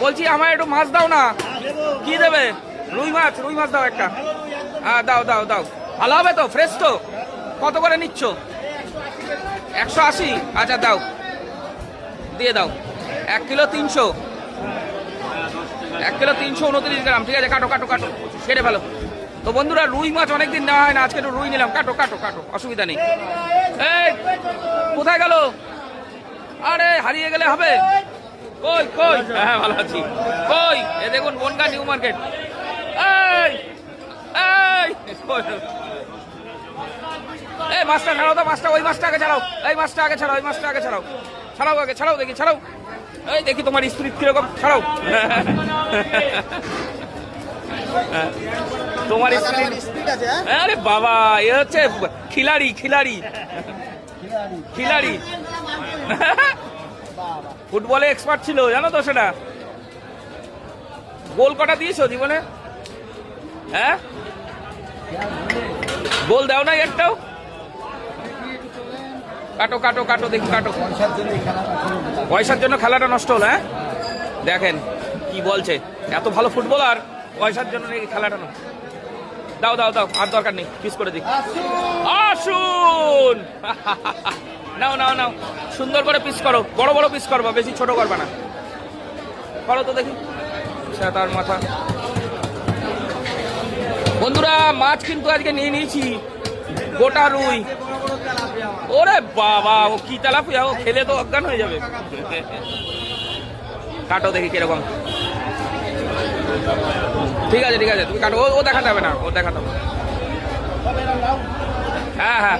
বলছি আমার একটু মাছ দাও না। কি দেবে? রুই মাছ রুই মাছ দাও একটা। হ্যাঁ দাও দাও দাও। ভালো হবে তো ফ্রেশ তো। কত করে নিচ্ছ? একশো আশি? আচ্ছা দাও। দিয়ে দাও। এক কিলো তিনশো। এক কিলো তিনশো উনত্রিশ গ্রাম। ঠিক আছে, কাটো কাটো কাটো। কেটে ফেলো। তো বন্ধুরা, রুই মাছ অনেকদিন নেওয়া হয় না। আজকে একটু রুই নিলাম। কাটো কাটো কাটো। অসুবিধা নেই। কোথায় গেল? আরে, হারিয়ে গেলে হবে। কই কই? হ্যাঁ ভালো আছি। কই? এ দেখুন বনগা নিউ মার্কেট এই এই? এই মাছটা ছাড়াও তো মাছটা ওই মাছটা আগে ছাড়াও। এই মাছটা আগে ছাড়াও ওই মাছটা আগে ছাড়াও। ছাড়াও আগে ছাড়াও দেখি ছাড়াও। এই দেখি তোমার স্পিরিট কীরকম। ছাড়াও। তোমার স্পিরিট আছে হ্যাঁ? আরে বাবা এ হচ্ছে খিলাড়ি। খিলাড়ি। খিলাড়ি। ফুটবলে এক্সপার্ট ছিল জানো তো সেটা? গোল কটা দিয়েছ জীবনে? হ্যাঁ? গোল দাও না একটাও? কাটো কাটো কাটো দেখি কাটো। পয়সার জন্য খেলাটা নষ্ট হলো হ্যাঁ? দেখেন কি বলছে? এত ভালো ফুটবলার পয়সার জন্য নাকি খেলাটা নষ্ট? দাও দাও দাও আর দরকার নেই পিস করে দিই। আসুন! নাও নাও নাও। সুন্দর করে পিস করো। বড় বড় পিস করবা, বেশি ছোট করবা না। করো তো দেখি। সে তার মাথা। বন্ধুরা, মাছ কিন্তু আজকে নিয়ে নিয়েছি। গোটা রুই। ওরে বাবা, ও কি তেলাপিয়া? ও খেলে তো অজ্ঞান হয়ে যাবে। কাটো দেখি কীরকম। ঠিক আছে ঠিক আছে, তুমি কাটো। ও- দেখাতে হবে না, ও দেখাতে হবে। হ্যাঁ হ্যাঁ।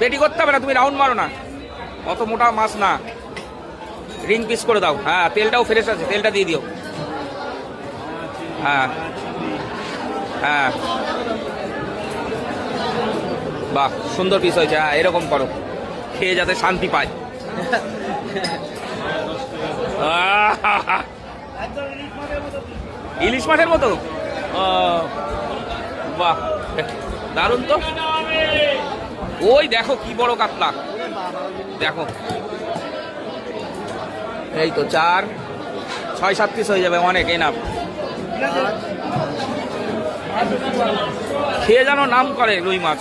পেটি করতে হবে না। তুমি রাউন্ড মারো না। অত মোটা মাছ না। রিং পিস করে দাও। হ্যাঁ তেলটাও ফ্রেশ আছে, তেলটা দিয়ে দিও। হ্যাঁ। হ্যাঁ। বাহ, সুন্দর পিস হয়েছে। হ্যাঁ এরকম করো। খেয়ে যাতে শান্তি পায়। ইলিশ মাছের মতো। বাহ, দারুণ তো। ওই দেখো কি বড় কাতলা। দেখো। এই তো চার, ছয় সাত পিস হয়ে যাবে অনেক এনাফ খেয়ে যেন নাম করে রুই মাছ।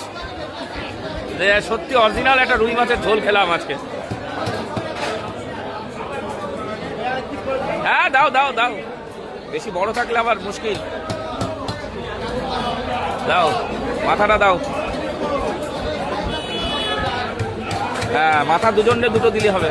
সত্যি অরিজিনাল একটা রুই মাছের ঝোল খেলাম আজকে। হ্যাঁ দাও দাও দাও। বেশি বড় থাকলে আবার মুশকিল। দাও, মাথাটা দাও। হ্যাঁ মাথা দুজনে দুটো দিলে হবে।